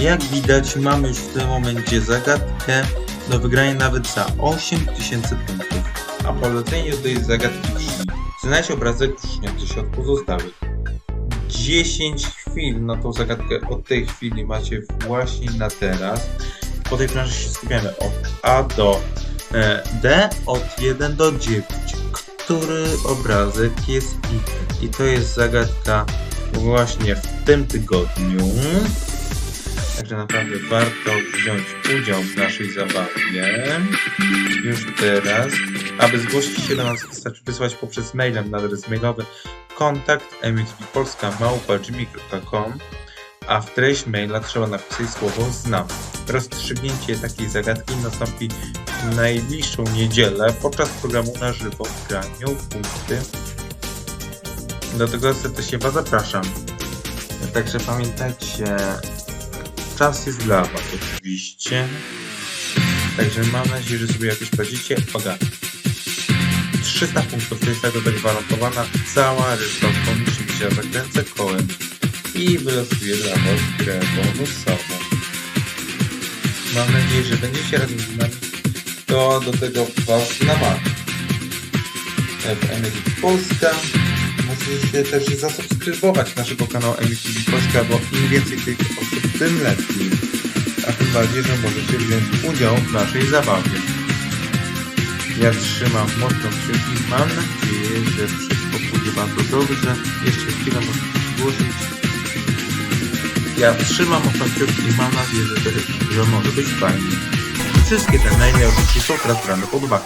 Jak widać mamy już w tym momencie zagadkę do wygrania nawet za 8000 punktów. A polecenie do tej zagadki brzmi Znajdź obrazek różniący się od pozostałych. 10 chwil na tą zagadkę od tej chwili macie właśnie na teraz. Po tej planszy się skupiamy od A do e, D, od 1 do 9. Który obrazek jest inny? I to jest zagadka właśnie w tym tygodniu. Także naprawdę warto wziąć udział w naszej zabawie. Już teraz. Aby zgłosić się do nas, wystarczy wysłać poprzez mailem na adres mailowy kontakt mxbpolska.gmail.com a w treść maila trzeba napisać słowo znam. Rozstrzygnięcie takiej zagadki nastąpi w najbliższą niedzielę podczas programu na żywo w graniu punkty. Do tego serdecznie Was zapraszam. Także pamiętajcie, czas jest dla Was oczywiście. Także mam nadzieję, że sobie jakoś poradzicie. Uwaga. 300 punktów to jest tak zagwarantowana. Cała reszta musi być. Zakręcę kołem i wylosuję dla Was grę bonusową. Mam nadzieję, że będziecie razem z nami. To do tego Was namawiam. W Emily Polska. Możecie też zasubskrybować naszego kanału MTV Polska, bo im więcej tych osób, tym lepiej. A tym bardziej, że możecie wziąć udział w naszej zabawie. Ja trzymam mocno kciuki. Mam nadzieję, że wszystko pójdzie bardzo dobrze. Jeszcze chwilę muszę zgłosić. Ja trzymam mocno kciuki i mam nadzieję, że, że może być fajnie. Wszystkie te maile oczywiście są teraz brane pod uwagę.